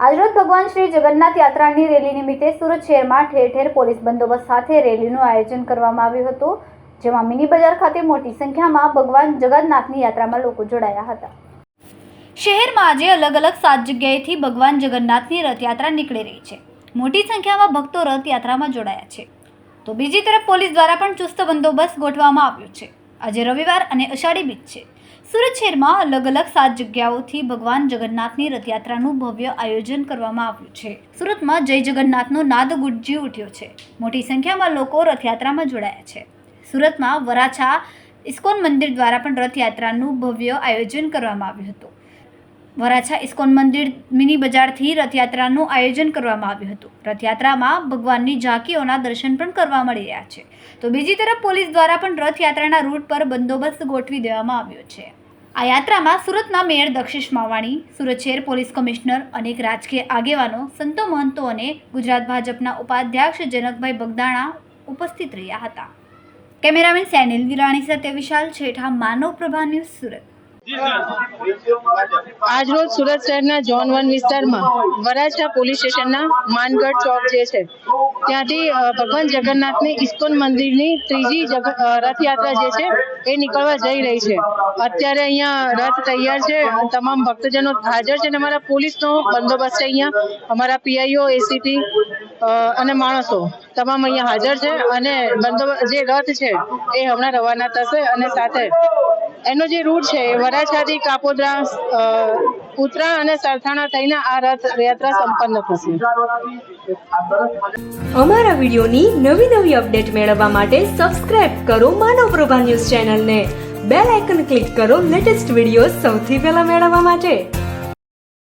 આજરોજ ભગવાન શ્રી જગન્નાથ યાત્રાની રેલી નિમિત્તે સુરત શહેરમાં ઠેર ઠેર પોલીસ બંદોબસ્ત સાથે રેલીનું આયોજન કરવામાં આવ્યું હતું, જેમાં મિની બજાર ખાતે મોટી સંખ્યામાં ભગવાન જગન્નાથની યાત્રામાં લોકો જોડાયા હતા. શહેરમાં આજે અલગ અલગ સાત જગ્યાએથી ભગવાન જગન્નાથની રથયાત્રા નીકળી રહી છે. મોટી સંખ્યામાં ભક્તો રથયાત્રામાં જોડાયા છે. તો બીજી તરફ પોલીસ દ્વારા પણ ચુસ્ત બંદોબસ્ત ગોઠવવામાં આવ્યો છે. આજે રવિવાર અને અષાઢી બીજ છે. સુરત શહેરમાં અલગ અલગ સાત જગ્યાઓથી ભગવાન જગન્નાથની રથયાત્રાનું ભવ્ય આયોજન કરવામાં આવ્યું છે. સુરતમાં જય જગન્નાથનો નાદ ગુંજી ઉઠ્યો છે. મોટી સંખ્યામાં લોકો રથયાત્રામાં જોડાયા છે. સુરતમાં વરાછા ઇસ્કોન મંદિર દ્વારા પણ રથયાત્રાનું ભવ્ય આયોજન કરવામાં આવ્યું હતું. વરાછા ઇસ્કોન મંદિર મિની બજારથી રથયાત્રાનું આયોજન કરવામાં આવ્યું હતું. રથયાત્રામાં ભગવાનની ઝાંકીઓના દર્શન પણ કરવા મળી રહ્યા છે. તો બીજી તરફ પોલીસ દ્વારા પણ રથયાત્રાના રૂટ પર બંદોબસ્ત ગોઠવી દેવામાં આવ્યો છે. આ યાત્રામાં સુરતના મેયર દક્ષિશ માવાણી, સુરત શહેર પોલીસ કમિશનર અનેક રાજકીય આગેવાનો, સંતો મહંતો અને ગુજરાત ભાજપના ઉપાધ્યક્ષ જનકભાઈ બગદાણા ઉપસ્થિત રહ્યા હતા. કેમેરામેન સેનિલ વિરાણી સાથે વિશાલ છેઠા, માનવ પ્રભા ન્યૂઝ સુરત. આજરોજ સુરત શહેરના ઝોન વન વિસ્તારમાં વરાછા પોલીસ સ્ટેશનના માનગઢ ચોક જે છે, ત્યાંથી ભગવાન જગન્નાથની ઇસ્કોન મંદિરની ત્રીજી રથયાત્રા જે છે, એ નીકળવા જઈ રહી છે. અત્યારે અહીંયા રથ તૈયાર છે તમામ ભક્તજનો હાજર છે અને અમારા પોલીસનો બંદોબસ્ત છે અહીંયા. અમારા પીઆઈઓ, એસીપી અને માણસો તમામ અહીંયા હાજર છે અને બંદોબસ્ત જે રથ છે, એ હમણાં રવાના થશે અને સાથે એનો જે રૂટ છે વરાછાથી કાપોદ્રા ઉત્તરા અને સરથાણા થઈને આ રથ, યાત્રા સંપન્ન થશે. અમારા વિડીયોની નવી નવી અપડેટ મેળવવા માટે સબસ્ક્રાઇબ કરો માનવ પ્રભા ન્યૂઝ ચેનલને. બેલ આઇકન ક્લિક કરો લેટેસ્ટ વીડિયો સૌથી પહેલા મેળવવા માટે.